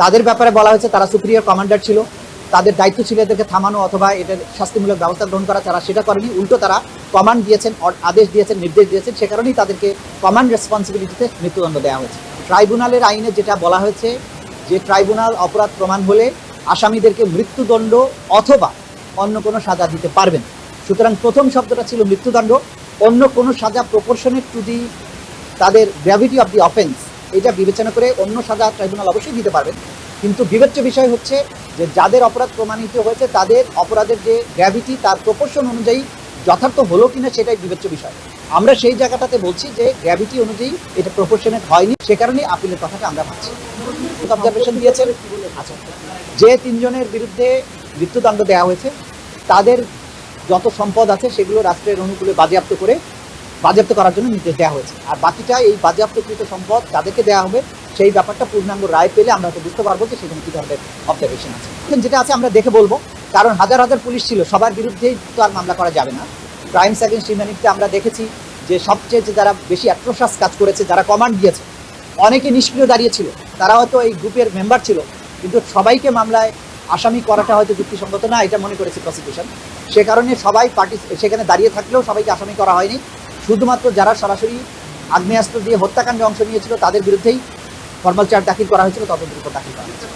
তাদের ব্যাপারে বলা হয়েছে, তারা সুপ্রিয়র কমান্ডার ছিল। তাদের দায়িত্ব ছিল এদেরকে থামানো অথবা এটার শাস্তিমূলক ব্যবস্থা গ্রহণ করা। তারা সেটা করেনি। উল্টো তারা কমান্ড দিয়েছেন আদেশ দিয়েছেন, নির্দেশ দিয়েছেন। সে কারণেই তাদেরকে কমান্ড রেসপন্সিবিলিটিতে মৃত্যুদণ্ড দেওয়া হয়েছে। ট্রাইব্যুনালের আইনে যেটা বলা হয়েছে যে ট্রাইব্যুনাল অপরাধ প্রমাণ হলে আসামিদেরকে মৃত্যুদণ্ড অথবা অন্য কোনো সাজা দিতে পারবেন। সুতরাং প্রথম শব্দটা ছিল মৃত্যুদণ্ড। অন্য কোনো সাজা প্রপোর্শনেট টু দি তাদের গ্র্যাভিটি অফ দি অফেন্স এটা বিবেচনা করে অন্য সাজা ট্রাইব্যুনাল অবশ্যই দিতে পারবেন কিন্তু বিবেচ্য বিষয় হচ্ছে যে যাদের অপরাধ প্রমাণিত হয়েছে, তাদের অপরাধের যে গ্র্যাভিটি তার প্রপোর্শন অনুযায়ী যথার্থ হলো কিনা সেটাই বিবেচ্য বিষয়। আমরা সেই জায়গাটাতে বলছি যে গ্র্যাভিটি অনুযায়ী এটা প্রপোর্শনেট হয়নি, সে কারণেই আপিলের কথাটা আমরা ভাবছি। অবজারভেশন দিয়েছেন। আচ্ছা যে তিনজনের বিরুদ্ধে মৃত্যুদণ্ড দেওয়া হয়েছে, তাদের যত সম্পদ আছে সেগুলো রাষ্ট্রের অনুকূলে বাজেয়াপ্ত করে বাজেয়াপ্ত করার জন্য নির্দেশ দেওয়া হয়েছে। আর বাকিটা এই বাজেয়াপ্তকৃত সম্পদ যাদেরকে দেওয়া হবে, সেই ব্যাপারটা পূর্ণাঙ্গ রায় পেলে আমরা হয়তো বুঝতে পারব যে সেখানে কী ধরনের অবজারভেশন আছে। যেটা আছে আমরা দেখে বলব, কারণ হাজার হাজার পুলিশ ছিল, সবার বিরুদ্ধেই তো আর মামলা করা যাবে না। ক্রাইমস অ্যাগেন্স্ট হিউম্যানিটিতে আমরা দেখেছি যে সবচেয়ে যে যারা বেশি অ্যাট্রোসাস কাজ করেছে, যারা কমান্ড দিয়েছে, অনেকে নিষ্ক্রিয় দাঁড়িয়েছিল। তারা হয়তো এই গ্রুপের মেম্বার ছিল, কিন্তু সবাইকে মামলায় আসামি করাটা হয়তো যুক্তিসঙ্গত না, এটা মনে করেছে প্রসিকিউশন সে কারণে সবাই পার্টি সেখানে দাঁড়িয়ে থাকলেও সবাইকে আসামি করা হয়নি। শুধুমাত্র যারা সরাসরি আগ্নেয়াস্ত্র দিয়ে হত্যাকাণ্ডে অংশ নিয়েছিল, তাদের বিরুদ্ধেই ফর্মাল চার্জ দাখিল করা হয়েছিল তদন্ত রিপোর্ট দাখিল করা হয়েছে